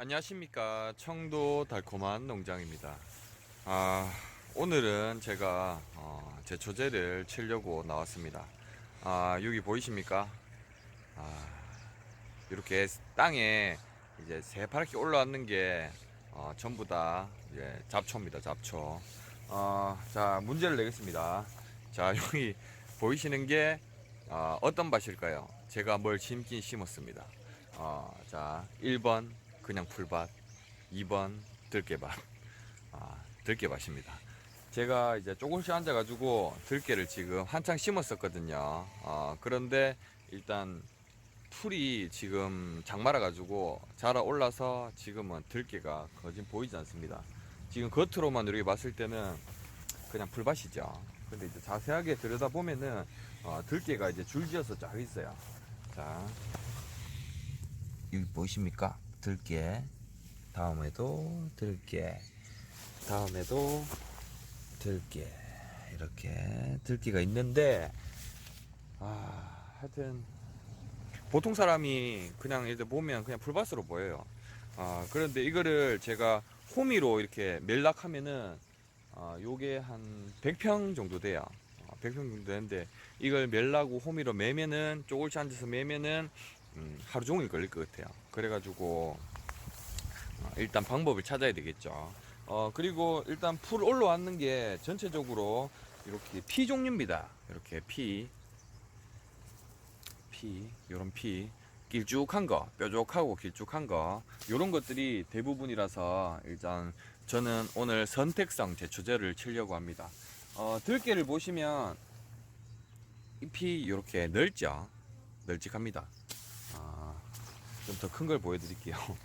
안녕하십니까. 청도 달콤한 농장입니다. 아 오늘은 제가 어, 제 초제를 치려고 나왔습니다. 아 여기 보이십니까? 아 이렇게 땅에 이제 새파랗게 올라왔는 게 어, 전부 다 이제 잡초입니다 잡초. 어, 자 문제를 내겠습니다. 자 여기 보이시는 게 어, 어떤 밭일까요? 제가 뭘 심긴 심었습니다. 어, 자 1번 그냥 풀밭 2번 들깨밭. 아, 들깨밭입니다. 제가 이제 조금씩 앉아 가지고 들깨를 지금 한창 심었었거든요. 어, 그런데 일단 풀이 지금 장마라 가지고 자라 올라서 지금은 들깨가 거진 보이지 않습니다. 지금 겉으로만 이렇게 봤을 때는 그냥 풀밭이죠. 근데 이제 자세하게 들여다보면은 어, 들깨가 이제 줄지어서 쫙 있어요. 자. 여기 보이십니까? 들깨. 다음에도 들깨. 다음에도 들깨. 이렇게 들깨가 있는데, 아, 하여튼, 보통 사람이 그냥 이제 보면 그냥 풀밭으로 보여요. 아, 그런데 이거를 제가 호미로 이렇게 멜락하면은, 아, 요게 한 100평 정도 돼요. 아, 100평 정도 되는데, 이걸 멜라고 호미로 매면은, 조금씩 앉아서 매면은, 음, 하루 종일 걸릴 것 같아요. 그래가지고 어, 일단 방법을 찾아야 되겠죠. 어 그리고 일단 풀 올라왔는 게 전체적으로 이렇게 피 종류입니다. 이렇게 피, 피, 요런 피, 길쭉한 거, 뾰족하고 길쭉한 거, 요런 것들이 대부분이라서 일단 저는 오늘 선택성 제초제를 치려고 합니다. 어, 들깨를 보시면 잎이 이렇게 넓죠? 널찍합니다. 좀 더 큰 걸 보여드릴게요.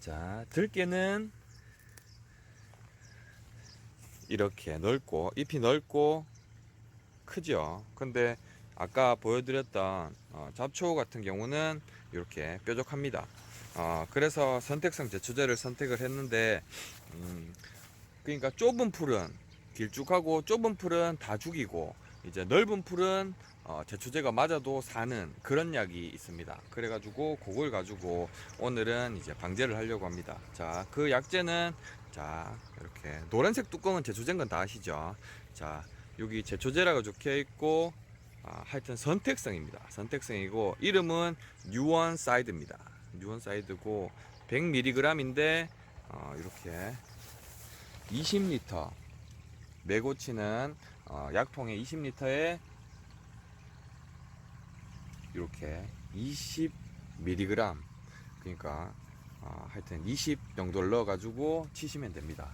자, 들깨는 이렇게 넓고 잎이 넓고 크죠. 근데 아까 보여드렸던 어, 잡초 같은 경우는 이렇게 뾰족합니다. 어, 그래서 선택성 제초제를 선택을 했는데 음, 그러니까 좁은 풀은 길쭉하고 좁은 풀은 다 죽이고 이제 넓은 풀은 어, 제초제가 맞아도 사는 그런 약이 있습니다. 그래가지고 그걸 가지고 오늘은 이제 방제를 하려고 합니다. 자, 그 약제는 자 이렇게 노란색 뚜껑은 제초제인 건 다 아시죠? 자, 여기 제초제라고 적혀 있고 아, 하여튼 선택성입니다. 선택성이고 이름은 뉴원 사이드입니다. 뉴원 사이드고 100mg인데 어, 이렇게 20리터 매고치는 어, 약통에 20리터에 이렇게 20mg 그러니까 어, 하여튼 20 정도를 넣어 가지고 치시면 됩니다.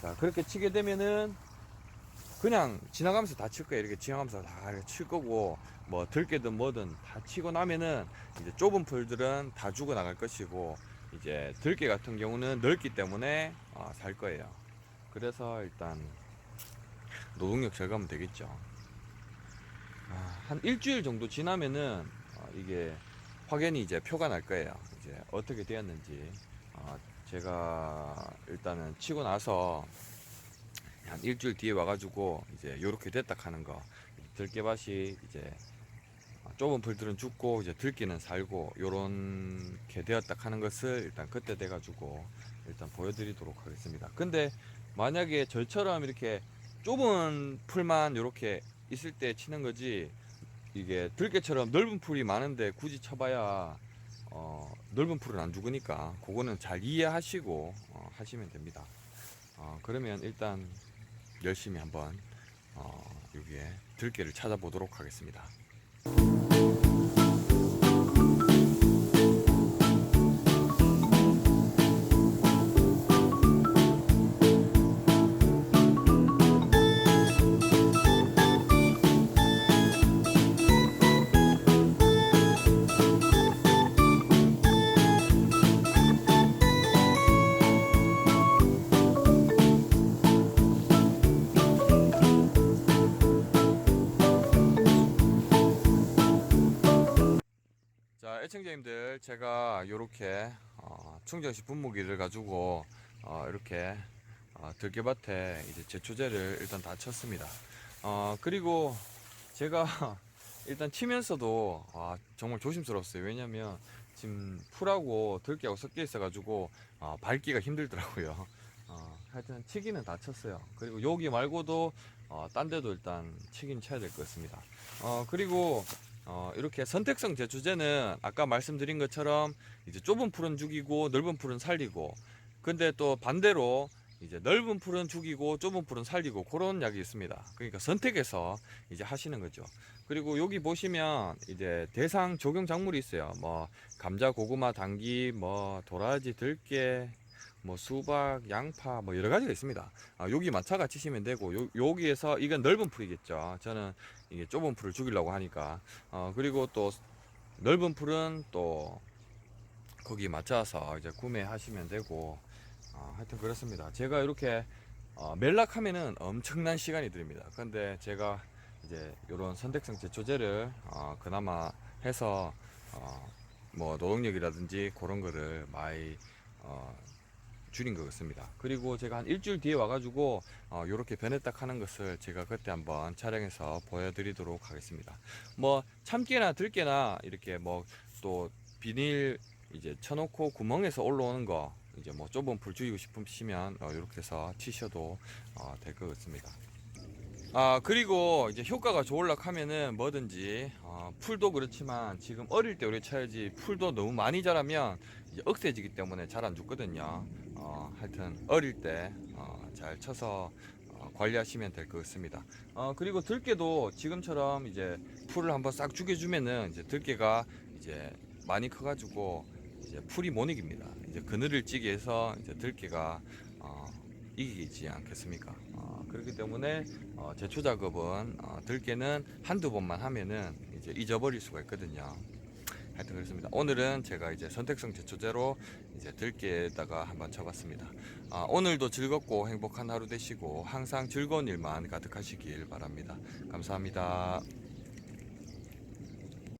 자 그렇게 치게 되면은 그냥 지나가면서 다 칠 거예요. 이렇게 지나가면서 다 칠 거고 뭐 들깨든 뭐든 다 치고 나면은 이제 좁은 풀들은 다 죽어 나갈 것이고 이제 들깨 같은 경우는 넓기 때문에 어, 살 거예요. 그래서 일단 노동력 절감은 되겠죠 아, 한 일주일 정도 지나면은 어, 이게 확연히 이제 표가 날 거예요. 이제 어떻게 되었는지 어, 제가 일단은 치고 나서 한 일주일 뒤에 와가지고 이제 요렇게 됐다 하는 거 들깨밭이 이제 좁은 풀들은 죽고 이제 들기는 살고 요렇게 되었다 하는 것을 일단 그때 돼가지고 일단 보여드리도록 하겠습니다. 근데 만약에 저처럼 이렇게 좁은 풀만 이렇게 있을 때 치는 거지 이게 들깨처럼 넓은 풀이 많은데 굳이 쳐봐야 어, 넓은 풀은 안 죽으니까 그거는 잘 이해하시고 어, 하시면 됩니다. 어, 그러면 일단 열심히 한번 어, 여기에 들깨를 찾아보도록 하겠습니다. 자, 애청자님들 제가 요렇게 어, 충전식 분무기를 가지고 어, 이렇게 어, 들깨밭에 이제 제초제를 일단 다 쳤습니다. 어, 그리고 제가 일단 치면서도 아, 정말 조심스러웠어요. 왜냐면 지금 풀하고 들깨하고 섞여 있어 가지고 아, 밟기가 힘들더라고요. 어, 하여튼 치기는 다 쳤어요. 그리고 여기 말고도 어, 딴 데도 일단 치긴 쳐야 될 것 같습니다. 어, 그리고 어, 이렇게 선택성 제초제는 아까 말씀드린 것처럼 이제 좁은 풀은 죽이고 넓은 풀은 살리고 근데 또 반대로 이제 넓은 풀은 죽이고 좁은 풀은 살리고 그런 약이 있습니다. 그러니까 선택해서 이제 하시는 거죠. 그리고 여기 보시면 이제 대상 적용 작물이 있어요. 뭐 감자, 고구마, 당귀, 뭐 도라지, 들깨, 뭐 수박, 양파 뭐 여러 가지가 있습니다. 아, 여기 마차가 치시면 되고 요, 여기에서 이건 넓은 풀이겠죠. 저는 이게 좁은 풀을 죽이려고 하니까 어, 그리고 또 넓은 풀은 또 거기 맞춰서 이제 구매하시면 되고 어, 하여튼 그렇습니다. 제가 이렇게 어, 멜락하면은 엄청난 시간이 들립니다. 근데 제가 이제 이런 선택성 제초제를 어, 그나마 해서 어, 뭐 노동력이라든지 그런 거를 많이 어, 줄인 것 같습니다. 그리고 제가 한 일주일 뒤에 와가지고 어, 이렇게 변했다 하는 것을 제가 그때 한번 촬영해서 보여드리도록 하겠습니다. 뭐 참깨나 들깨나 이렇게 뭐 또 비닐 이제 쳐놓고 구멍에서 올라오는 거 이제 뭐 좁은 불 죽이고 싶으시면 어, 이렇게 해서 치셔도 어, 될 것 같습니다. 아 그리고 이제 효과가 좋으려 하면은 뭐든지 어, 풀도 그렇지만 지금 어릴 때 우리 쳐야지 풀도 너무 많이 자라면 이제 억세지기 때문에 잘 안 죽거든요. 어, 하여튼 어릴 때 어, 잘 쳐서 어, 관리하시면 될 것 같습니다. 어, 그리고 들깨도 지금처럼 이제 풀을 한번 싹 죽여주면은 이제 들깨가 이제 많이 커가지고 이제 풀이 못 이깁니다. 이제 그늘을 찌게 해서 이제 들깨가 어, 이기지 않겠습니까? 어, 그렇기 때문에 어, 제초 작업은 어, 들깨는 한두 번만 하면은 이제 잊어버릴 수가 있거든요. 하여튼 그렇습니다. 오늘은 제가 이제 선택성 제초제로 이제 들깨에다가 한번 쳐봤습니다. 아, 오늘도 즐겁고 행복한 하루 되시고 항상 즐거운 일만 가득하시길 바랍니다. 감사합니다.